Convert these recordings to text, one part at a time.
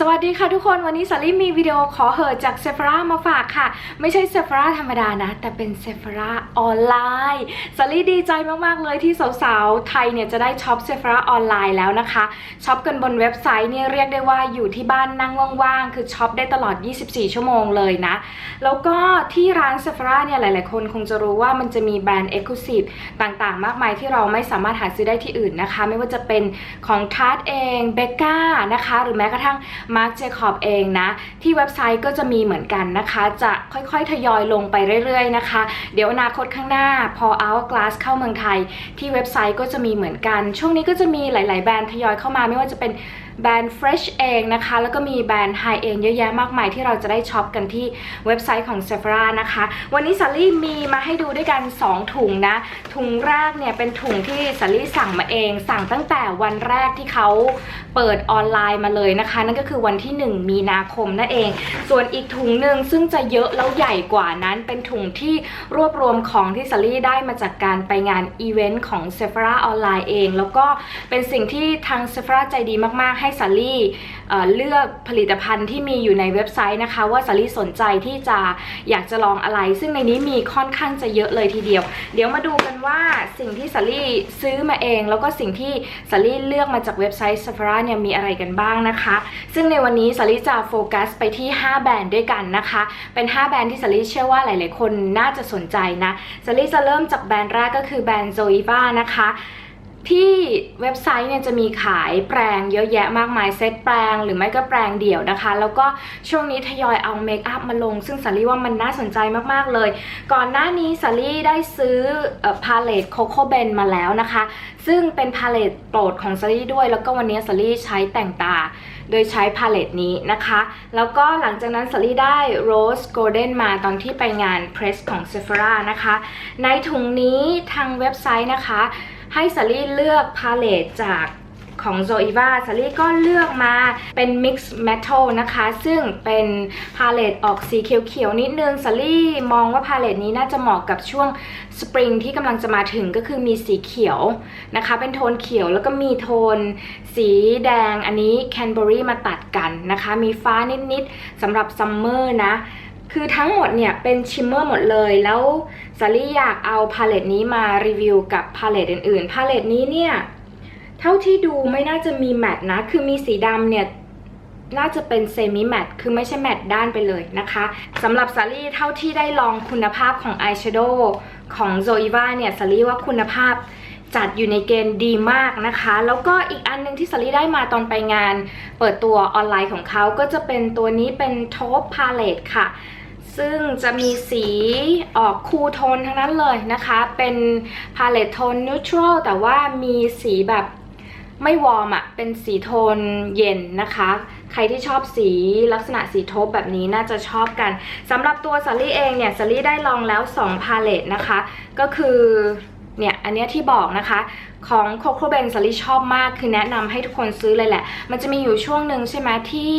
สวัสดีค่ะทุกคนวันนี้สาลี่มีวิดีโอขอเหอจากเซฟรามาฝากค่ะ ไม่ใช่เซฟราธรรมดานะ แต่เป็นเซฟราออนไลน์สาลี่ดีใจมาก ๆ เลยที่สาว ๆ ไทยเนี่ยจะได้ช็อปเซฟราออนไลน์แล้วนะคะช็อปกันบนเว็บไซต์เนี่ยเรียกได้ว่าอยู่ที่บ้านนั่งว่าง ๆ คือช็อปได้ตลอด 24 ชั่วโมงเลยนะ แล้วก็ที่ร้านเซฟราเนี่ยหลาย ๆ คนคงจะรู้ว่ามันจะมีแบรนด์เอ็กซ์คลูซีฟต่าง ๆ มากมายที่เราไม่สามารถหาซื้อได้ที่อื่นนะคะ ไม่ว่าจะเป็นของทาร์ตเองเบก้านะคะหรือแม้กระทั่งมาร์คเจคอบเองนะ ที่เว็บไซต์ก็จะมีเหมือนกันนะคะ จะค่อยๆ ทยอยลงไปเรื่อยๆนะคะ เดี๋ยวอนาคตข้างหน้าพอ Hourglass เข้าเมืองไทย ที่เว็บไซต์ก็จะมีเหมือนกัน ช่วงนี้ก็จะมีหลาย ๆ แบรนด์ทยอยเข้ามาไม่ว่าจะเป็น แบรนด์ Fresh เองนะคะ แล้วก็มีแบรนด์ High เองเยอะแยะมากมายที่เราจะได้ช็อปกันที่เว็บไซต์ของ Sephora นะคะ วันนี้สาลี่มีมาให้ดูด้วยกัน 2 ถุงนะ ถุงแรกเนี่ยเป็นถุงที่สาลี่สั่งมาเอง สั่งตั้งแต่วันแรกที่เขาเปิดออนไลน์มาเลยนะคะ นั่นก็คือวันที่ 1 มีนาคมนั่นเอง ส่วนอีกถุงหนึ่งซึ่งจะเยอะแล้วใหญ่กว่านั้น เป็นถุงที่รวบรวมของที่สาลี่ได้มาจากการไปงานอีเวนต์ของ Sephora ออนไลน์เอง แล้วก็เป็นสิ่งที่ทาง Sephora ใจดีมากๆให้สาลี่เอ่อเลือกผลิตภัณฑ์ที่มีอยู่ในเว็บไซต์นะคะ ว่าสาลี่สนใจที่จะอยากจะลองอะไร ซึ่งในนี้มีค่อนข้างจะเยอะเลยทีเดียว เดี๋ยวมาดูกันว่าสิ่งที่สาลี่ซื้อมาเอง แล้วก็สิ่งที่สาลี่เลือกมาจากเว็บไซต์ Sephora เนี่ยมีอะไรกันบ้างนะคะ ซึ่งในวันนี้สาลี่จะโฟกัสไปที่ 5 แบรนด์ด้วยกันนะคะ เป็น 5 แบรนด์ที่สาลี่เชื่อว่าหลาย ๆ คนน่าจะสนใจนะสาลี่จะเริ่มจากแบรนด์แรกก็คือแบรนด์ Zoeva นะคะ ที่เว็บไซต์เนี่ยจะมีขายแปรงเยอะแยะมากมายเซตแปรงหรือไม่ก็แปรงเดี่ยวนะคะ แล้วก็ช่วงนี้ทยอยเอาเมคอัพมาลง ซึ่งสาลี่ว่ามันน่าสนใจมากๆเลย ก่อนหน้านี้สาลี่ได้ซื้อพาเลตโคโคเบนมาแล้วนะคะ ซึ่งเป็นพาเลตโปรดของสาลี่ด้วย แล้วก็วันนี้สาลี่ใช้แต่งตา โดยใช้พาเลตนี้นะคะ แล้วก็หลังจากนั้นสลี่ได้ Rose Golden มาตอนที่ไปงานเพรสของ Sephora นะคะ ในถุงนี้ทางเว็บไซต์นะคะ ให้สลี่เลือกพาเลตจาก ของ Zoeva สาลี่ก็เลือกมาเป็น Mix Metal นะคะ ซึ่งเป็นพาเลตออกสีเขียวๆนิดนึงสาลี่มองว่าพาเลตนี้น่าจะเหมาะกับช่วงสปริงที่กำลังจะมาถึงก็คือมีสีเขียวนะคะ เป็นโทนเขียวแล้วก็มีโทนสีแดงอันนี้แคนเบอรี่มาตัดกันนะคะ มีฟ้านิดๆสำหรับซัมเมอร์นะคือทั้งหมดเนี่ยเป็นชิมเมอร์หมดเลยแล้วสาลี่อยากเอาพาเลตนี้มารีวิวกับพาเลตอื่นๆ พาเลตนี้เนี่ย เท่าที่ดูไม่น่าจะมีแมตต์นะ คือมีสีดำเนี่ยน่าจะเป็นเซมิแมตต์คือไม่ใช่แมตต์ด้านไปเลยนะคะสำหรับสาลี่เท่าที่ได้ลองคุณภาพของอายแชโดว์ของ Zoeva เนี่ยสาลี่ว่าคุณภาพจัดอยู่ในเกณฑ์ดีมากนะคะ แล้วก็อีกอันหนึงที่สาลี่ได้มาตอนไปงาน เปิดตัวออนไลน์ของเขาก็จะเป็นตัวนี้เป็นโทปพาเลตค่ะ ซึ่งจะมีสีออกคูลโทนทั้งนั้นเลยนะคะ เป็นพาเลตโทนนิวทรัลแต่ว่ามีสีแบบ ไม่วอร์มอะเป็นสีโทนเย็นนะคะ ใครที่ชอบสีลักษณะสีโทปแบบนี้น่าจะชอบกันสำหรับตัวสาลี่เองเนี่ยสาลี่ได้ลองแล้ว 2 พาเลตนะคะ ก็คือเนี่ยอันเนี้ยที่บอกนะคะของโคโคเบนสาลี่ชอบมากคือแนะนำให้ทุกคนซื้อเลยแหละ มันจะมีอยู่ช่วงหนึ่งใช่ไหมที่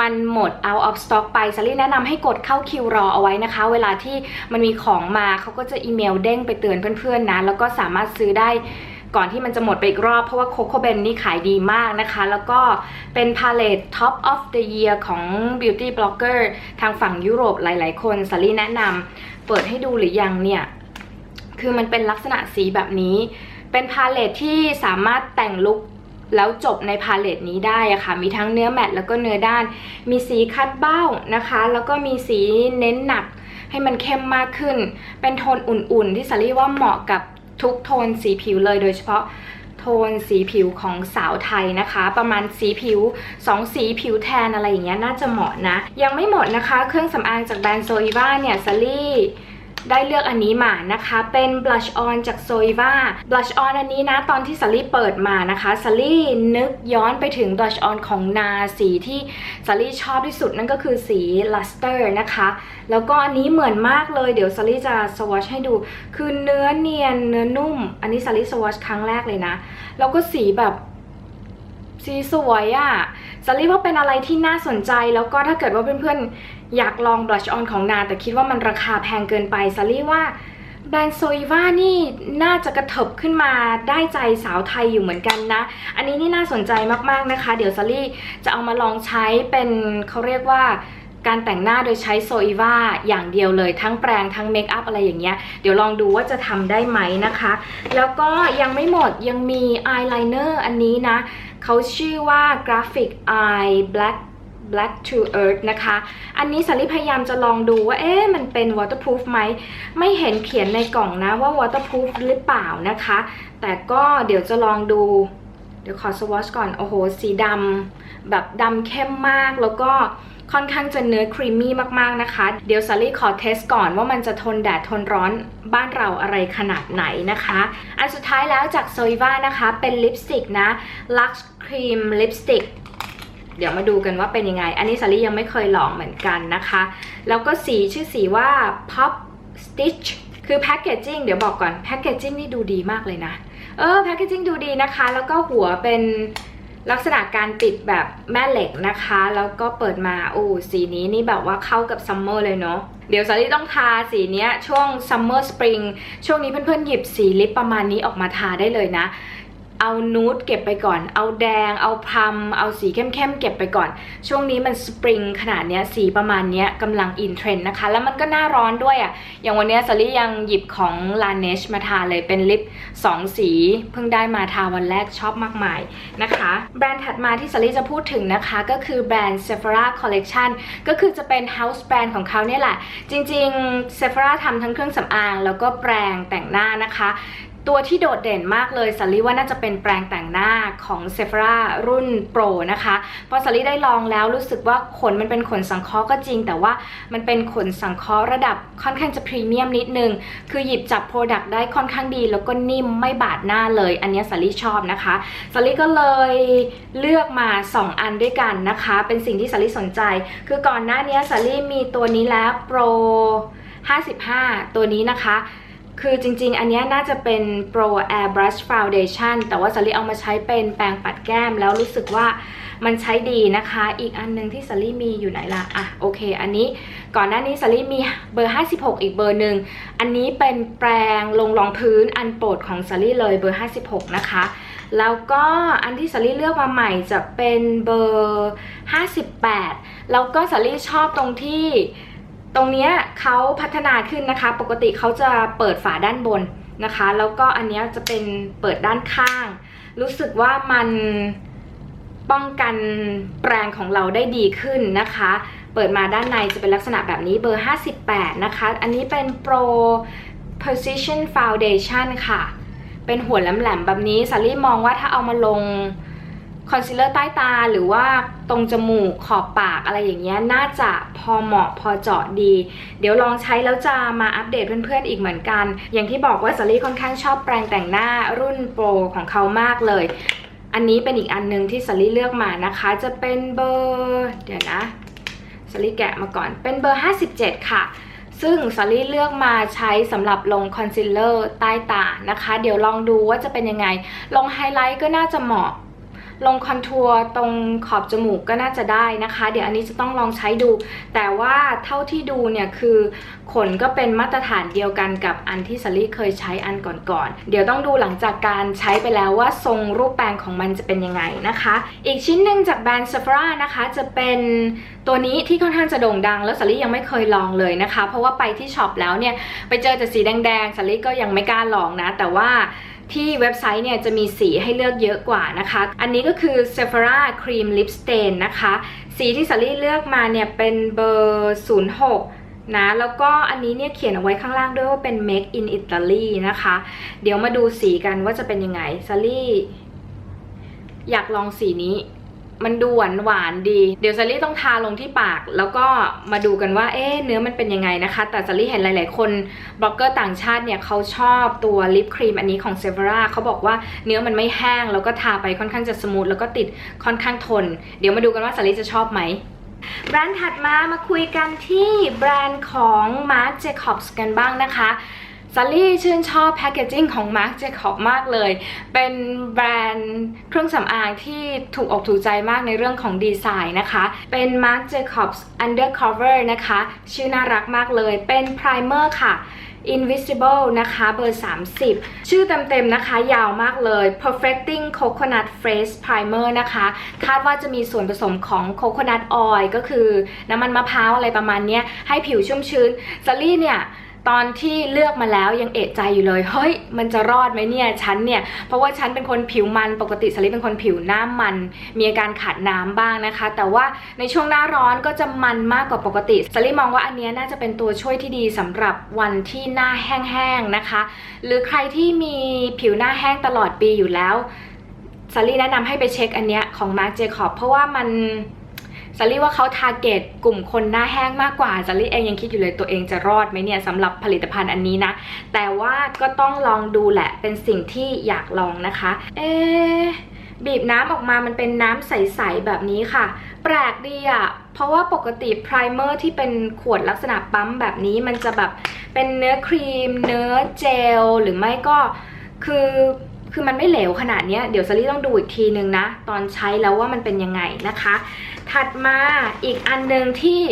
มันหมด out of stock ไปสาลี่แนะนำให้กดเข้าคิวรอเอาไว้นะคะ เวลาที่มันมีของมาเขาก็จะอีเมลเด้งไปเตือนเพื่อนๆนะ แล้วก็สามารถซื้อได้ ก่อนที่มันจะหมดไปอีกรอบเพราะว่าโคโคเบนนี่ขายดีมากนะคะ แล้วก็เป็นพาเลต Top of the Year ของ Beauty Blogger ทางฝั่งยุโรปหลายๆ คนสาลี่แนะนำเปิดให้ดูหรือยังเนี่ย คือมันเป็นลักษณะสีแบบนี้ เป็นพาเลทที่สามารถแต่งลุคแล้วจบในพาเลทนี้ได้อะค่ะ มีทั้งเนื้อแมตแล้วก็เนื้อด้าน มีสีคัดเบ้านะคะ แล้วก็มีสีเน้นหนักให้มันเข้มมากขึ้น เป็นโทนอุ่นๆ ที่สาลี่ว่าเหมาะกับ ทุกโทนสีผิวเลยโดยเฉพาะโทนสีผิวของสาวไทยนะคะ ประมาณสีผิว 2 สีผิวแทนอะไรอย่างเงี้ยน่าจะเหมาะนะ ยังไม่หมดนะคะ เครื่องสำอางจากแบรนด์โซอีวาเนี่ยซารี่ ได้เลือกอันนี้มานะคะ เป็น blush on จาก Zoeva blush on อันนี้นะ ตอนที่สลี่เปิดมานะคะสลี่นึกย้อนไปถึง blush on ของนาสีที่สลี่ชอบที่สุดนั่นก็คือสี luster นะคะ แล้วก็อันนี้เหมือนมากเลย เดี๋ยวสลี่จะสวอชให้ดู คือเนื้อเนียนเนื้อนุ่ม อันนี้สลี่สวอชครั้งแรกเลยนะ แล้วก็สีแบบสีสวยอะ่ะสลี่ว่าเป็นอะไรที่น่าสนใจแล้วก็ถ้าเกิดว่าเพื่อนๆ อยากลอง blush on ของนาแต่คิดว่ามันราคาแพงเกินไปสาลี่ว่าแบรนด์โซอีวานี่น่าจะกระเถิบขึ้นมาได้ใจสาวไทยอยู่เหมือนกันนะ อันนี้นี่น่าสนใจมากๆนะคะ เดี๋ยวซารี่จะเอามาลองใช้เป็นเขาเรียกว่าการแต่งหน้าโดยใช้โซอีวาอย่างเดียวเลยทั้งแปรงทั้งเมคอัพอะไรอย่างเงี้ย เดี๋ยวลองดูว่าจะทำได้ไหมนะคะ แล้วก็ยังไม่หมดยังมีอายไลเนอร์อันนี้นะ เขาชื่อว่า Graphic Eye Black Black to Earth นะคะ อันนี้สาริพยายามจะลองดูว่า เอ๊ะ มันเป็น waterproof ไหม ไม่เห็นเขียนในกล่องนะว่า waterproof หรือเปล่านะคะ แต่ก็เดี๋ยวจะลองดู เดี๋ยวขอสวอชก่อน โอ้โห สีดำแบบดำเข้มมาก แล้วก็ค่อนข้างจะเนื้อครีมมี่มากๆนะคะ เดี๋ยวสาลี่ขอเทสก่อนว่ามันจะทนแดดทนร้อนบ้านเราอะไรขนาดไหนนะคะ อันสุดท้ายแล้วจากโซย v านะคะ เป็นลิปสติกนะ Lux Cream Lipstick เดี๋ยวมาดูกันว่าเป็นยังไง อันนี้สาลี่ยังไม่เคยลองเหมือนกันนะคะ แล้วก็สีชื่อสีว่า Pop Stitch คือแพคเกจจิ้งเดี๋ยวบอกก่อนแพคเกจจิ้งนี่ดูดีมากเลยนะ เออแพคเกจจิ้งดูดีนะคะ แล้วก็หัวเป็นลักษณะการปิดแบบแม่เหล็กนะคะ แล้วก็เปิดมาโอ้สีนี้นี่แบบว่าเข้ากับซัมเมอร์เลยเนาะเดี๋ยวสาลี่ต้องทาสีเนี้ยช่วงซัมเมอร์สปริงช่วงนี้เพื่อนๆหยิบสีลิปประมาณนี้ออกมาทาได้เลยนะ เอานูดเก็บไปก่อน เอาแดง เอาพรมเอาสีเข้มๆเก็บไปก่อน ช่วงนี้มันสปริงขนาดเนี้ยสีประมาณเนี้ยกำลังอินเทรนด์นะคะ แล้วมันก็หน้าร้อนด้วยอะ่ะ อย่างวันเนี้ยสลี่ยังหยิบของ Laneige มาทาเลยเป็นลิป 2 สี เพิ่งได้มาทาวันแรกชอบมากมายนะคะ แบรนด์ถัดมาที่สลี่จะพูดถึงนะคะ ก็คือแบรนด์ Sephora Collection ก็คือจะเป็น House Brand ของเขาเนี่ยแหละ จริงๆ Sephora ทำทั้งเครื่องสำอาง แล้วก็แปรงแต่งหน้านะคะ ตัวที่โดดเด่นมากเลยสัลลี่ว่าน่าจะเป็นแปรงแต่งหน้าของ Sephora รุ่น Pro นะคะพราะสัลลี่ได้ลองแล้วรู้สึกว่าขนมันเป็นขนสังเคราะห์ก็จริง แต่ว่ามันเป็นขนสังเคราะห์ระดับค่อนข้างจะพรีเมียมนิดนึง คือหยิบจับโปรดักต์ได้ค่อนข้างดี แล้วก็นิ่มไม่บาดหน้าเลย อันนี้สัลลี่ชอบนะคะสัลลี่ก็เลยเลือกมา 2 อันด้วยกันนะคะ เป็นสิ่งที่สัลลี่สนใจ คือก่อนหน้านี้สัลลี่มีตัวนี้แล้ว Pro 55 ตัวนี้นะคะ คือจริงๆ อันนี้น่าจะเป็น Pro Airbrush Foundation แต่ว่าสลี่เอามาใช้เป็นแปรงปัดแก้มแล้วรู้สึกว่ามันใช้ดีนะคะ อีกอันหนึงที่สลี่มีอยู่ไหนล่ะ อะโอเค อันนี้ก่อนหน้านี้สลี่มีเบอร์ 56 อีกเบอร์หนึ่ง อันนี้เป็นแปรงลงรองพื้นอันโปรดของสลี่เลยเบอร์ 56 นะคะ แล้วก็อันที่สลี่เลือกมาใหม่จะเป็นเบอร์ 58 แล้วก็สลี่ชอบตรงที่ ตรงนี้เขาพัฒนาขึ้นนะคะ ปกติเขาจะเปิดฝาด้านบนนะคะ แล้วก็อันนี้จะเป็นเปิดด้านข้าง รู้สึกว่ามันป้องกันแปรงของเราได้ดีขึ้นนะคะ เปิดมาด้านในจะเป็นลักษณะแบบนี้เบอร์ 58 นะคะ อันนี้เป็น Pro Precision Foundation ค่ะ เป็นหัวแหลมๆแบบนี้สาลี่มองว่าถ้าเอามาลง คอนซีลเลอร์ใต้ตาหรือว่าตรงจมูกขอบปากอะไรอย่างเงี้ยน่าจะพอเหมาะพอเจาะดี เดี๋ยวลองใช้แล้วจะมาอัปเดตเพื่อนๆอีกเหมือนกัน อย่างที่บอกว่าสลี่ค่อนข้างชอบแปรงแต่งหน้ารุ่นโปรของเขามากเลย อันนี้เป็นอีกอันหนึงที่สลี่เลือกมานะคะ จะเป็นเบอร์เดี๋ยวนะสลี่แกะมาก่อนเป็นเบอร์ 57 ค่ะซึ่งสาลี่เลือกมาใช้สำหรับลงคอนซีลเลอร์ใต้ตานะคะ เดี๋ยวลองดูว่าจะเป็นยังไง ลงไฮไลท์ก็น่าจะเหมาะ ลงคอนทัวร์ตรงขอบจมูกก็น่าจะได้นะคะ เดี๋ยวอันนี้จะต้องลองใช้ดู แต่ว่าเท่าที่ดูเนี่ยคือขนก็เป็นมาตรฐานเดียวกันกับอันที่สลี่เคยใช้อันก่อนๆ เดี๋ยวต้องดูหลังจากการใช้ไปแล้วว่าทรงรูปแปรงของมันจะเป็นยังไงนะคะ อีกชิ้นหนึ่งจากแบรนด์ Sephora นะคะจะเป็นตัวนี้ที่ค่อนข้างจะโด่งดัง แล้วสลี่ยังไม่เคยลองเลยนะคะ เพราะว่าไปที่ช็อปแล้วเนี่ยไปเจอแต่สีแดงๆสลี่ก็ยังไม่กล้าลองนะ แต่ว่า ที่เว็บไซต์เนี่ยจะมีสีให้เลือกเยอะกว่านะคะ อันนี้ก็คือ Sephora Cream Lip Stain นะคะ สีที่สลี่เลือกมาเนี่ยเป็นเบอร์ 06นะแล้วก็อันนี้เนี่ยเขียนเอาไว้ข้างล่างด้วยว่าเป็น Make in Italy นะคะ เดี๋ยวมาดูสีกันว่าจะเป็นยังไงสลี่อยากลองสีนี้ มันดูหวานหวานดี เดี๋ยวซารี่ต้องทาลงที่ปาก แล้วก็มาดูกันว่า เอ๊ะเนื้อมันเป็นยังไงนะคะ แต่ซารี่เห็นหลาย ๆ คนบล็อกเกอร์ต่างชาติเนี่ยเขาชอบตัวลิปครีมอันนี้ของเซเวราเขาบอกว่าเนื้อมันไม่แห้ง แล้วก็ทาไปค่อนข้างจะสมูทแล้วก็ติดค่อนข้างทน เดี๋ยวมาดูกันว่าซารี่จะชอบไหมแบรนด์ถัดมามาคุยกันที่แบรนด์ของ Marc Jacobs กันบ้างนะคะ ซัลลี่ชื่นชอบแพคเกจิ้งของ Marc Jacob มากเลย เป็นแบรนด์เครื่องสำอางที่ถูกอกถูกใจมากในเรื่องของดีไซน์นะคะ เป็น Marc Jacobs Undercover นะคะ ชื่อน่ารักมากเลย เป็น Primer ค่ะ Invisible นะคะเบอร์ 30 ชื่อเต็มๆนะคะ ยาวมากเลย Perfecting Coconut Face Primer นะคะ คาดว่าจะมีส่วนผสมของ Coconut Oil ก็คือน้ำมันมะพร้าวอะไรประมาณนี้ให้ผิวชุ่มชื้นซัลลี่เนี่ย ตอนที่เลือกมาแล้วยังเอะใจอยู่เลย เฮ้ย มันจะรอดไหมเนี่ยฉันเนี่ย เพราะว่าฉันเป็นคนผิวมันปกติสลิปเป็นคนผิวหน้ามัน มีอาการขาดน้ำบ้างนะคะ แต่ว่าในช่วงหน้าร้อนก็จะมันมากกว่าปกติสลิปมองว่าอันเนี้ยน่าจะเป็นตัวช่วยที่ดีสำหรับวันที่หน้าแห้งๆนะคะ หรือใครที่มีผิวหน้าแห้งตลอดปีอยู่แล้วสลิแนะนำให้ไปเช็คอันเนี้ยของ Marc Jacob เพราะว่ามัน ซารี่ว่าเขาทาร์เก็ตกลุ่มคนหน้าแห้งมากกว่าซารี่เองยังคิดอยู่เลยตัวเองจะรอดไหมเนี่ยสำหรับผลิตภัณฑ์อันนี้นะ แต่ว่าก็ต้องลองดูแหละ เป็นสิ่งที่อยากลองนะคะ เอะบีบน้ำออกมามันเป็นน้ำใส ๆ แบบนี้ค่ะ แปลกดีอะ่ะเพราะว่าปกติไพรเมอร์ที่เป็นขวดลักษณะปั๊มแบบนี้มันจะแบบเป็นเนื้อครีม เนื้อเจล หรือไม่ก็คือคือมันไม่เหลวขนาดนี้เดี๋ยวซารี่ต้องดูอีกทีนึงนะ ตอนใช้แล้วว่ามันเป็นยังไงนะคะ ถัดมาอีกอันหนึ่งที่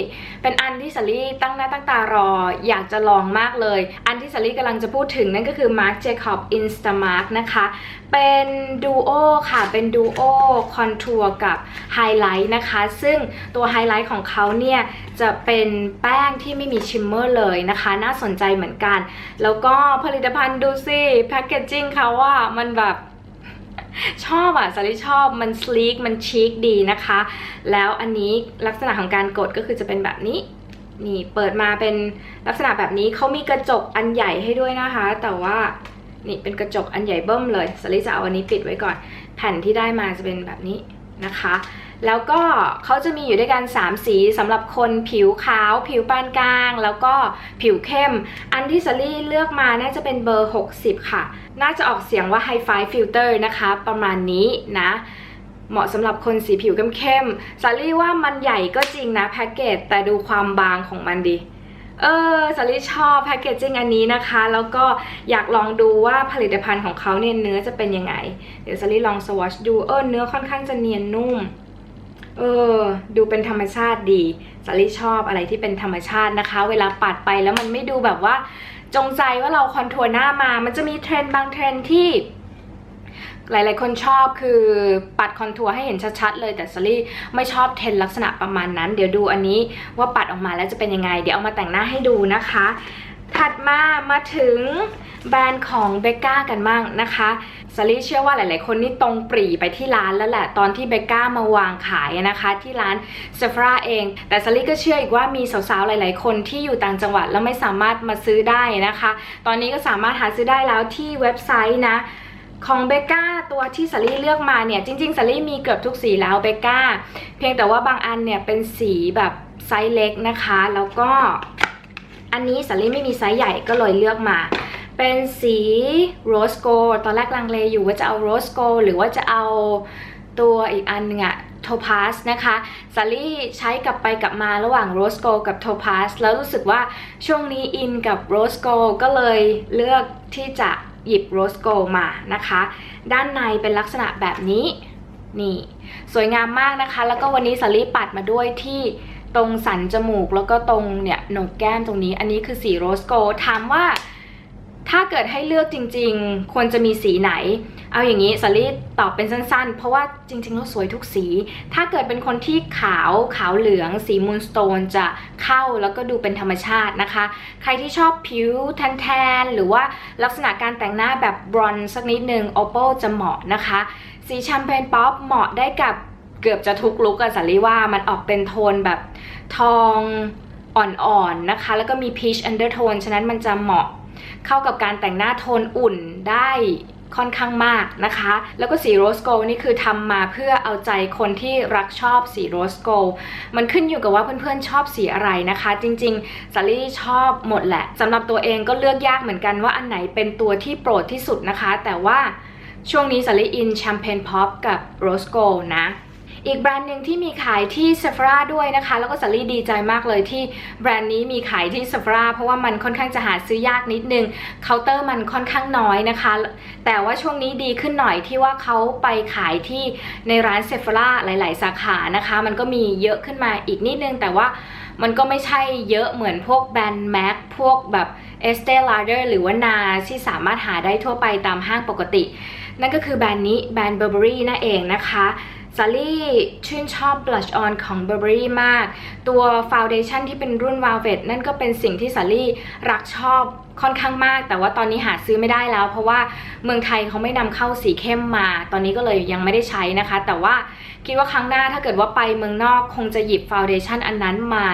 เป็นอันที่สลี่ตั้งหน้าตั้งตารออยากจะลองมากเลย อันที่สลี่กำลังจะพูดถึงนั่นก็คือ Marc Jacob Instamark นะคะ เป็นดูโอค่ะ เป็นดูโอคอนทัวร์กับไฮไลท์นะคะ ซึ่งตัวไฮไลท์ของเขาเนี่ย จะเป็นแป้งที่ไม่มีชิมเมอร์เลยนะคะ น่าสนใจเหมือนกัน แล้วก็ผลิตภัณฑ์ดูสิแพคเกจจิ้งเขาว่ามันแบบ ชอบอะสาลิชอบมันสลีกมันชิคดีนะคะ แล้วอันนี้ลักษณะของการกดก็คือจะเป็นแบบนี้นี่เปิดมาเป็นลักษณะแบบนี้เขามีกระจกอันใหญ่ให้ด้วยนะคะ แต่ว่านี่เป็นกระจกอันใหญ่เบิ้มเลยสาลิจะเอาอันนี้ปิดไว้ก่อน แผ่นที่ได้มาจะเป็นแบบนี้นะคะ แล้วก็เขาจะมีอยู่ด้วยกัน 3 สีสำหรับคนผิวขาว ผิวปานกลาง แล้วก็ผิวเข้ม อันที่สลี่เลือกมาน่าจะเป็นเบอร์ 60 ค่ะ น่าจะออกเสียงว่า High Five Filter นะคะ ประมาณนี้นะเหมาะสำหรับคนสีผิวเข้มๆสาลี่ว่ามันใหญ่ก็จริงนะแพ็กเกจแต่ดูความบางของมันดีเออสาลี่ชอบแพคเกจจิ้งอันนี้นะคะ แล้วก็อยากลองดูว่าผลิตภัณฑ์ของเขาเนี่ยเนื้อจะเป็นยังไง เดี๋ยวสาลี่ลองสวอชดู เออเนื้อค่อนข้างจะเนียนนุ่ม เออ ดูเป็นธรรมชาติดีสาลี่ชอบอะไรที่เป็นธรรมชาตินะคะ เวลาปัดไปแล้วมันไม่ดูแบบว่า จงใจว่าเราคอนทัวร์หน้ามา มันจะมีเทรนด์บางเทรนด์ที่หลาย ๆ คนชอบคือปัดคอนทัวร์ให้เห็นชัด ๆ เลยแต่ซารี่ไม่ชอบเทรนลักษณะประมาณนั้น เดี๋ยวดูอันนี้ว่าปัดออกมาแล้วจะเป็นยังไง เดี๋ยวเอามาแต่งหน้าให้ดูนะคะ ถัดมามาถึงแบรนด์ของเบก้ากันบ้างนะคะซารี่เชื่อว่าหลายๆ คนนี่ตรงปรีไปที่ร้านแล้วแหละ ตอนที่เบก้ามาวางขายนะคะ ที่ร้านเซฟราเอง แต่ซารี่ก็เชื่ออีกว่ามีสาวๆ หลายๆ คนที่อยู่ต่างจังหวัดแล้วไม่สามารถมาซื้อได้นะคะ ตอนนี้ก็สามารถหาซื้อได้แล้วที่เว็บไซต์นะของเบก้าตัวที่สาลี่เลือกมาเนี่ย จริงๆสาลี่มีเกือบทุกสีแล้วเบก้าเพียงแต่ว่าบางอันเนี่ยเป็นสีแบบไซส์เล็กนะคะ แล้วก็ อันนี้สาลี่ไม่มีไซส์ใหญ่ก็เลยเลือกมา เป็นสีโรสโกตอนแรกลังเลอยู่ว่าจะเอาโรสโกหรือว่าจะเอาตัวอีกอันหนึงอะโทพาสนะคะสาลี่ใช้กลับไปกลับมาระหว่างโรสโกกับโทพาสแล้วรู้สึกว่าช่วงนี้อินกับโรสโกก็เลยเลือกที่จะหยิบโรสโกมานะคะ ด้านในเป็นลักษณะแบบนี้นี่ สวยงามมากนะคะ แล้วก็วันนี้สาลี่ปัดมาด้วยที่ ตรงสันจมูกแล้วก็ตรงเนี่ยโหนกแก้มตรงนี้ อันนี้คือสีโรสโกถามว่าถ้าเกิดให้เลือกจริง ๆ ควรจะมีสีไหน เอาอย่างนี้สลี่ตอบเป็นสั้นๆ เพราะว่าจริงๆแล้วสวยทุกสี ถ้าเกิดเป็นคนที่ขาวขาวเหลือง สีมูนสโตนจะเข้าแล้วก็ดูเป็นธรรมชาตินะคะ ใครที่ชอบผิวแทนๆ หรือว่าลักษณะการแต่งหน้าแบบบรอนซ์สักนิดนึงโอโปจะเหมาะนะคะ สีแชมเปญป๊อปเหมาะได้กับ เกือบจะทุกลุกอะสาลี่ว่ามันออกเป็นโทนแบบทองอ่อนๆนะคะ แล้วก็มีพีชอันเดอร์โทนฉะนั้นมันจะเหมาะเข้ากับการแต่งหน้าโทนอุ่นได้ค่อนข้างมากนะคะ แล้วก็สีโรสโกลนี่คือทำมาเพื่อเอาใจคนที่รักชอบสีโรสโกลมันขึ้นอยู่กับว่าเพื่อนๆชอบสีอะไรนะคะ จริงๆสาลี่ชอบหมดแหละสำหรับตัวเองก็เลือกยากเหมือนกันว่าอันไหนเป็นตัวที่โปรดที่สุดนะคะ แต่ว่าช่วงนี้สาลี่อินแชมเปญพ็อปกับโรสโกลนะ อีกแบรนด์หนึ่งที่มีขายที่ Sephora ด้วยนะคะ แล้วก็สาลี่ดีใจมากเลยที่แบรนด์นี้มีขายที่ Sephora เพราะว่ามันค่อนข้างจะหาซื้อยากนิดนึงเคาน์เตอร์มันค่อนข้างน้อยนะคะ แต่ว่าช่วงนี้ดีขึ้นหน่อยที่ว่าเขาไปขายที่ในร้าน Sephora หลาย ๆ สาขานะคะ มันก็มีเยอะขึ้นมาอีกนิดนึง แต่ว่ามันก็ไม่ใช่เยอะเหมือนพวกแบรนด์ MAC พวกแบบ Estee Lauder หรือว่า NARS ที่สามารถหาได้ทั่วไปตามห้างปกติ นั่นก็คือแบรนด์นี้แบรนด์ Burberry นั่นเองนะคะ ซาลี่ชื่นชอบ blush on ของ Burberry มาก ตัวฟาวเดชั่นที่เป็นรุ่น Velvet นั่นก็เป็นสิ่งที่ซาลี่รักชอบ ค่อนข้างมาก แต่ว่าตอนนี้หาซื้อไม่ได้แล้ว เพราะว่าเมืองไทยเขาไม่นำเข้าสีเข้มมา ตอนนี้ก็เลยยังไม่ได้ใช้นะคะ แต่ว่าคิดว่าครั้งหน้าถ้าเกิดว่าไปเมืองนอกคงจะหยิบ foundation อันนั้นมา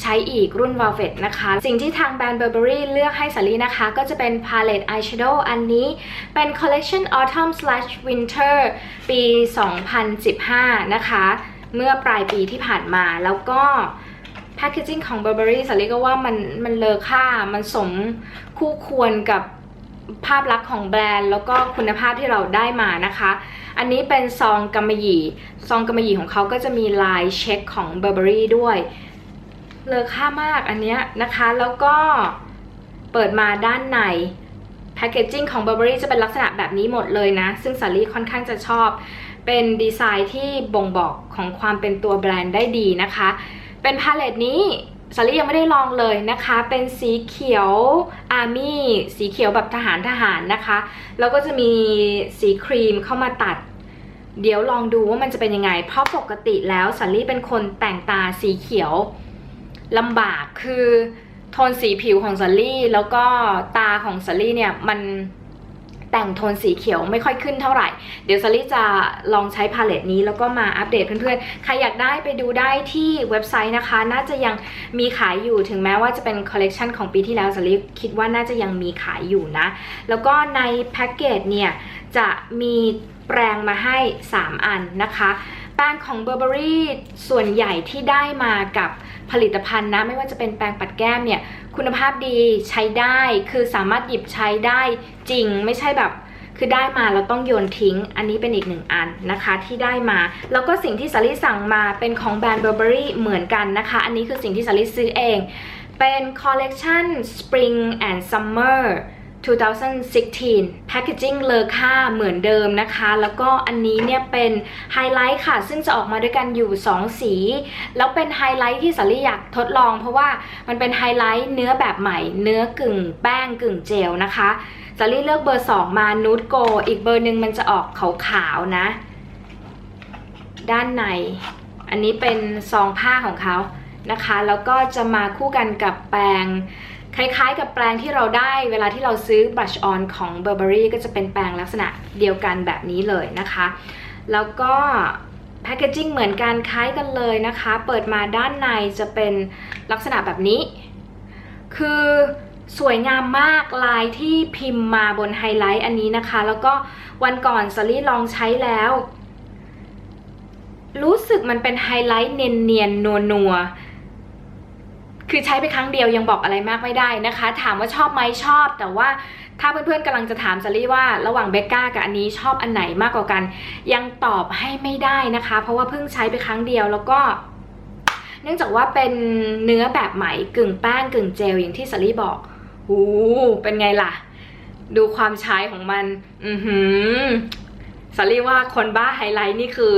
ใช้อีกรุ่น Velvet นะคะ สิ่งที่ทางแบรนด์ Burberry เลือกให้สาลีนะคะ ก็จะเป็น palette eyeshadow อันนี้เป็น collection autumn slash winter ปี 2015 นะคะ เมื่อปลายปีที่ผ่านมาแล้วก็ แพคเกจิ้งของ Burberry สาลีก็ว่ามันมันเลอค่า มันสมคู่ควรกับภาพลักษณ์ของแบรนด์ แล้วก็คุณภาพที่เราได้มานะคะ อันนี้เป็นซองกำมะหยี่ ซองกำมะหยี่ของเขาก็จะมีลายเช็คของ Burberry ด้วย เลอค่ามากอันเนี้ยนะคะ แล้วก็เปิดมาด้านในแพคเกจิ้งของ Burberry จะเป็นลักษณะแบบนี้หมดเลยนะ ซึ่งสาลีค่อนข้างจะชอบ เป็นดีไซน์ที่บ่งบอกของความเป็นตัวแบรนด์ได้ดีนะคะ เป็นพาเลตนี้สาลี่ยังไม่ได้ลองเลยนะคะ เป็นสีเขียวอาร์มี่สีเขียวแบบทหารทหารนะคะ แล้วก็จะมีสีครีมเข้ามาตัด เดี๋ยวลองดูว่ามันจะเป็นยังไง เพราะปกติแล้วสาลี่เป็นคนแต่งตาสีเขียวลำบากคือโทนสีผิวของสาลี่แล้วก็ตาของสาลี่เนี่ยมัน แต่งโทนสีเขียวไม่ค่อยขึ้นเท่าไหร่ เดี๋ยวซาลี่จะลองใช้พาเลตนี้แล้วก็มาอัปเดตเพื่อนๆ ใครอยากได้ไปดูได้ที่เว็บไซต์นะคะ น่าจะยังมีขายอยู่ถึงแม้ว่าจะเป็นคอลเลกชันของปีที่แล้วซาลี่คิดว่าน่าจะยังมีขายอยู่นะ แล้วก็ในแพ็กเกจเนี่ยจะมีแปรงมาให้ 3 อันนะคะ แป้งของ Burberry ส่วนใหญ่ที่ได้มากับผลิตภัณฑ์นะ ไม่ว่าจะเป็นแปรงปัดแก้มเนี่ย คุณภาพดีใช้ได้ คือสามารถหยิบใช้ได้จริงไม่ใช่แบบคือได้มาเราต้องโยนทิ้ง อันนี้เป็นอีกหนึ่งอันนะคะที่ได้มา แล้วก็สิ่งที่สาลี่สั่งมาเป็นของแบรนด์ Burberry เหมือนกันนะคะ อันนี้คือสิ่งที่สาลี่ซื้อเอง เป็น Collection Spring and Summer 2016 Packaging เลอค่าเหมือนเดิมนะคะ แล้วก็อันนี้เนี่ยเป็นไฮไลท์ค่ะ ซึ่งจะออกมาด้วยกันอยู่ 2 สี แล้วเป็นไฮไลท์ที่สาลี่อยากทดลอง เพราะว่ามันเป็นไฮไลท์เนื้อแบบใหม่ เนื้อกึ่งแป้งกึ่งเจลนะคะสาลี่เลือกเบอร์ 2 มานูดโก อีกเบอร์หนึ่งมันจะออกขาวๆนะ ด้านใน อันนี้เป็นซองผ้าของเขานะคะ แล้วก็จะมาคู่กันกับแปรง คล้ายๆ กับแปรงที่เราได้เวลาที่เราซื้อ brush on ของ Burberry ก็จะเป็นแปรงลักษณะเดียวกันแบบนี้เลยนะคะ แล้วก็แพคเกจิ้งเหมือนกันคล้ายกันเลยนะคะ เปิดมาด้านในจะเป็นลักษณะแบบนี้ คือสวยงามมากลายที่พิมพ์มาบนไฮไลท์อันนี้นะคะ แล้วก็วันก่อนสลี่ลองใช้แล้ว รู้สึกมันเป็นไฮไลท์เนียนๆนัวๆ คือใช้ไปครั้งเดียวยังบอกอะไรมากไม่ได้นะคะ ถามว่าชอบไหมชอบ แต่ว่าถ้าเพื่อนๆกำลังจะถามซารี่ว่าระหว่างเบกก้ากับอันนี้ชอบอันไหนมากกว่ากัน ยังตอบให้ไม่ได้นะคะ เพราะว่าเพิ่งใช้ไปครั้งเดียวแล้วก็เนื่องจากว่าเป็นเนื้อแบบใหม่กึ่งแป้งกึ่งเจลอย่างที่ซารี่บอกหูเป็นไงล่ะ ดูความใช้ของมัน อือหือ สาลี่ว่าคนบ้าไฮไลท์นี่คือ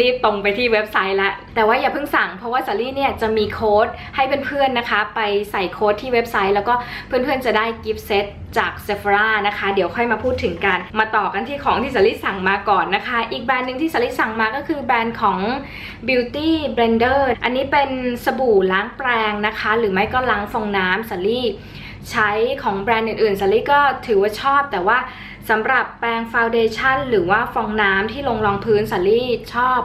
รีบตรงไปที่เว็บไซต์แล้วแต่ว่าอย่าเพิ่งสั่งเพราะว่าสาลี่เนี่ยจะมีโค้ดให้เพื่อนๆนะคะ ไปใส่โค้ดที่เว็บไซต์ แล้วก็เพื่อนๆจะได้กิฟต์เซตจาก Sephora นะคะ เดี๋ยวค่อยมาพูดถึงกัน มาต่อกันที่ของที่สาลี่สั่งมาก่อนนะคะ อีกแบรนด์หนึ่งที่สาลี่สั่งมาก็คือแบรนด์ของ Beauty Blender อันนี้เป็นสบู่ล้างแปรงนะคะ หรือไม่ก็ล้างฟองน้ำสาลี่ใช้ของแบรนด์อื่นๆสาลี่ก็ถือว่าชอบแต่ว่า สำหรับแปรงฟาวเดชั่นหรือว่าฟองน้ำที่ลงรองพื้นสาลี่ชอบ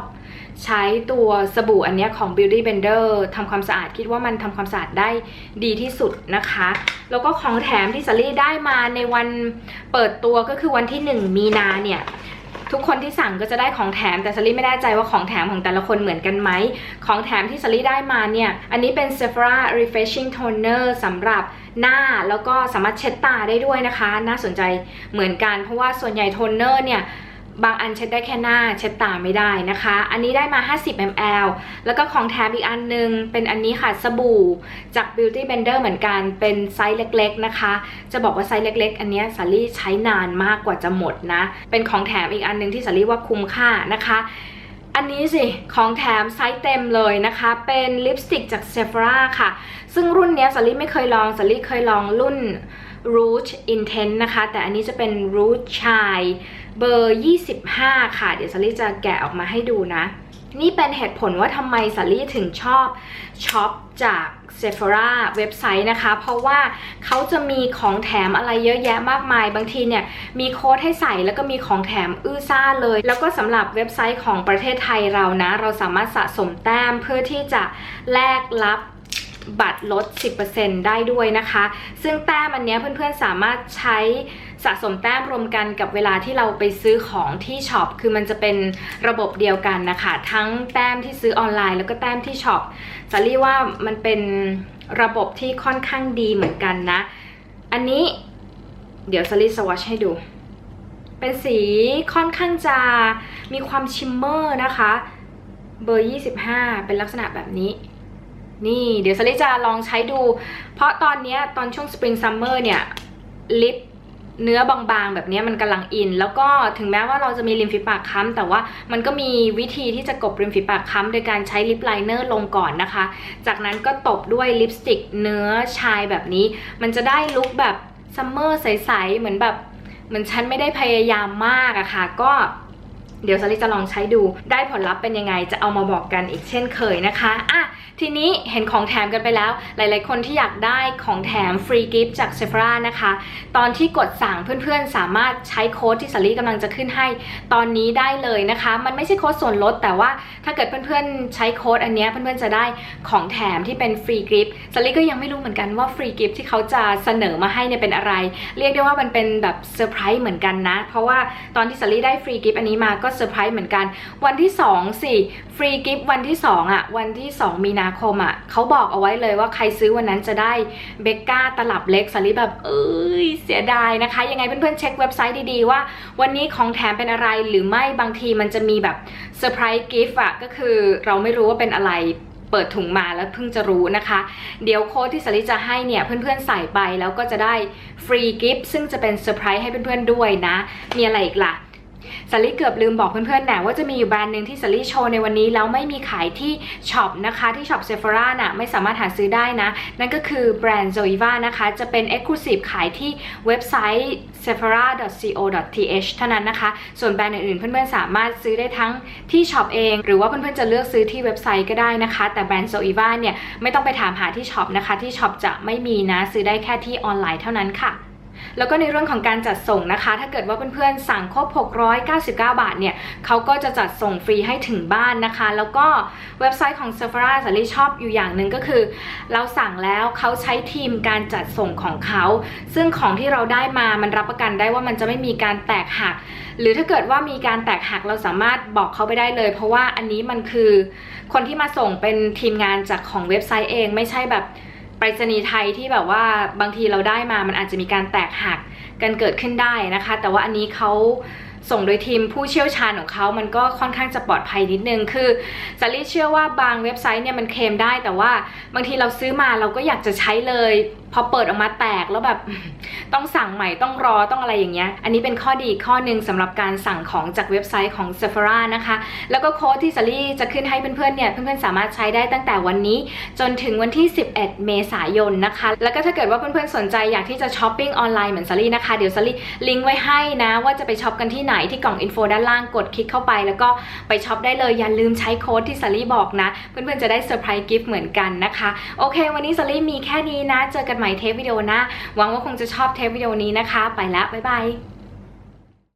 ใช้ตัวสบู่อันเนี้ยของ Beauty Blender ทำความสะอาดคิดว่ามันทำความสะอาดได้ดีที่สุดนะคะ แล้วก็ของแถมที่สาลี่ได้มาในวันเปิดตัวก็คือวันที่ 1 มีนาเนี่ย ทุกคนที่สั่งก็จะได้ของแถมแต่สลี่ไม่แน่ใจว่าของแถมของแต่ละคนเหมือนกันไหม ของแถมที่สลี่ได้มาเนี่ย อันนี้เป็น Sephora Refreshing Toner สำหรับ หน้าแล้วก็สามารถเช็ดตาได้ด้วยนะคะ น่าสนใจเหมือนกัน เพราะว่าส่วนใหญ่โทนเนอร์เนี่ยบางอันเช็ดได้แค่หน้าเช็ดตาไม่ได้นะคะ อันนี้ได้มา 50 ml แล้วก็ของแถมอีกอันนึง เป็นอันนี้ค่ะสบู่จาก Beauty Blender เหมือนกัน เป็นไซส์เล็กๆนะคะ จะบอกว่าไซส์เล็ก ๆ อันนี้สาลี่ใช้นานมากกว่าจะหมดนะ เป็นของแถมอีกอันนึงที่สาลี่ว่าคุ้มค่านะคะ อันนี้สิ ของแถมไซส์เต็มเลยนะคะ เป็นลิปสติกจากเซฟราค่ะ ซึ่งรุ่นนี้สลี่ไม่เคยลองสลี่เคยลองรุ่น Rouge Intense นะคะ แต่อันนี้จะเป็น Rouge ชาย เบอร์ 25 ค่ะ เดี๋ยวสลี่จะแกะออกมาให้ดูนะ นี่เป็นเหตุผลว่าทำไมสาลี่ถึงชอบช็อปจาก Sephora เว็บไซต์นะคะ เพราะว่าเขาจะมีของแถมอะไรเยอะแยะมากมาย บางทีเนี่ยมีโค้ดให้ใส่แล้วก็มีของแถมอื้อซ่าเลย แล้วก็สำหรับเว็บไซต์ของประเทศไทยเรานะ เราสามารถสะสมแต้มเพื่อที่จะแลกรับบัตรลด 10%ได้ด้วยนะคะ ซึ่งแต้มอันนี้เพื่อนๆสามารถใช้ สะสมแต้มรวมกันกับเวลาที่เราไปซื้อของที่ช็อปคือมันจะเป็นระบบเดียวกันนะคะทั้งแต้มที่ซื้อออนไลน์ แล้วก็แต้มที่ช็อปสาลี่ว่ามันเป็นระบบที่ค่อนข้างดีเหมือนกันนะ อันนี้เดี๋ยวสาลี่สวอชให้ดู เป็นสีค่อนข้างจะมีความชิมเมอร์นะคะ เบอร์ 25 เป็นลักษณะแบบนี้ นี่เดี๋ยวสลิจะลองใช้ดู เพราะตอนเนี้ยตอนช่วงสปริงซัมเมอร์เนี่ย ลิป เนื้อบางๆ แบบนี้มันกำลังอิน แล้วก็ถึงแม้ว่าเราจะมีริมฝีปากค้ำแต่ว่ามันก็มีวิธีที่จะกบริมฝีปากค้ำโดยการใช้ลิปไลเนอร์ลงก่อนนะคะ จากนั้นก็ตบด้วยลิปสติกเนื้อชายแบบนี้ มันจะได้ลุคแบบซัมเมอร์ใสๆเหมือนแบบเหมือนฉันไม่ได้พยายามมากอะค่ะก็ เดี๋ยวสลิจะลองใช้ดู ได้ผลลัพธ์เป็นยังไงจะเอามาบอกกันอีกเช่นเคยนะคะอะทีนี้เห็นของแถมกันไปแล้ว หลายๆ คนที่อยากได้ของแถมฟรีกิฟต์จาก Sephora นะคะ ตอนที่กดสั่งเพื่อนๆ สามารถใช้โค้ดที่สลีกำลังจะขึ้นให้ ตอนนี้ได้เลยนะคะ มันไม่ใช่โค้ดส่วนลด แต่ว่าถ้าเกิดเพื่อนๆ ใช้โค้ดอันนี้เพื่อนๆ จะได้ของแถมที่เป็นฟรีกิฟต์สลีก็ยังไม่รู้เหมือนกันว่าฟรีกิฟต์ที่เขาจะเสนอมาให้เนี่ยเป็นอะไร เรียกได้ว่ามันเป็นแบบเซอร์ไพรส์เหมือนกันนะ เพราะว่าตอนที่สลีได้ฟรีกิฟต์อันนี้มาก็เซอร์ไพรส์เหมือนกัน วันที่2สิฟรีกิฟต์วันที่2อะวันที่ 2 มีนาคมอะเขาบอกเอาไว้เลยว่าใครซื้อวันนั้นจะได้เบกก้าตลับเล็กสลีแบบเอ้ยเสียดายนะคะ ยังไงเพื่อนๆเช็คเว็บไซต์ดีๆว่า วันนี้ของแถมเป็นอะไรหรือไม่บางทีมันจะมีแบบเซอร์ไพรส์กิฟต์อะก็คือเราไม่รู้ว่าเป็นอะไรเปิดถุงมาแล้วเพิ่งจะรู้นะคะ เดี๋ยวโค้ดที่สลิจะให้เนี่ย เพื่อนๆใส่ไปแล้วก็จะได้ฟรีกิฟต์ซึ่งจะเป็นเซอร์ไพรส์ให้เพื่อนๆด้วยนะ มีอะไรอีกล่ะ สลิเกือบลืมบอกเพื่อนๆแหนะว่าจะมีอยู่แบรนด์หนึ่งที่สลิโชว์ในวันนี้แล้วไม่มีขายที่ช็อปนะคะที่ช็อปเซฟ h o r a น่ะไม่สามารถหาซื้อได้นะ นั่นก็คือแบรนด์ Zoeva นะคะจะเป็น Exclusive ขายที่เว็บไซต์ sephora.co.th เท่านั้นนะคะ ส่วนแบรนด์อื่นๆ เพื่อนๆ สามารถซื้อได้ทั้งที่ช็อปเอง หรือว่าเพื่อนๆ จะเลือกซื้อที่เว็บไซต์ก็ได้นะคะ แต่แบรนด์ Zoeva เนี่ยไม่ต้องไปถามหาที่ช็อปนะคะ ที่ช็อปจะไม่มีนะ ซื้อได้แค่ที่ออนไลน์เท่านั้นค่ะ แล้วก็ในเรื่องของการจัดส่งนะคะ ถ้าเกิดว่าเพื่อนๆสั่งครบ 699 บาทเนี่ยเขาก็จะจัดส่งฟรีให้ถึงบ้านนะคะ แล้วก็เว็บไซต์ของ Sephora สาลีชอบอยู่อย่างหนึ่งก็คือ เราสั่งแล้วเขาใช้ทีมการจัดส่งของเขา ซึ่งของที่เราได้มามันรับประกันได้ว่ามันจะไม่มีการแตกหัก หรือถ้าเกิดว่ามีการแตกหักเราสามารถบอกเขาไปได้เลย เพราะว่าอันนี้มันคือ คนที่มาส่งเป็นทีมงานจากของเว็บไซต์เองไม่ใช่แบบ ไปรษณีย์ไทยที่แบบว่าบางทีเราได้มามันอาจจะมีการแตกหักกันเกิดขึ้นได้นะคะ แต่ว่าอันนี้เขาส่งโดยทีมผู้เชี่ยวชาญของเขา มันก็ค่อนข้างจะปลอดภัยนิดนึง คือซารีเชื่อว่าบางเว็บไซต์เนี่ยมันเคลมได้ แต่ว่าบางทีเราซื้อมาเราก็อยากจะใช้เลย พอเปิดออกมาแตกแล้วแบบต้องสั่งใหม่ต้องรอต้องอะไรอย่างเงี้ย อันนี้เป็นข้อดีข้อหนึ่งสำหรับการสั่งของจากเว็บไซต์ของ Sephora นะคะ แล้วก็โค้ดที่สาลี่จะขึ้นให้เพื่อนๆเนี่ยเพื่อนๆสามารถใช้ได้ตั้งแต่วันนี้ จนถึงวันที่ 11 เมษายนนะคะ แล้วก็ถ้าเกิดว่าเพื่อนๆสนใจอยากที่จะช้อปปิ้งออนไลน์เหมือนสาลี่นะคะเดี๋ยวสาลี่ลิงก์ไว้ให้นะ ว่าจะไปช็อปกันที่ไหนที่กล่องอินโฟด้านล่างกดคลิกเข้าไป แล้วก็ไปช็อปได้เลยอย่าลืมใช้โค้ดที่สาลี่บอกนะ เพื่อนๆจะได้เซอร์ไพรส์กิฟต์เหมือนกันนะคะโอเค วันนี้สาลี่มีแค่นี้นะเจอกันใหม่เทปวิดีโอหน้าหวังว่าคงจะชอบเทปวิดีโอนี้นะคะ ไปแล้วบ๊ายบาย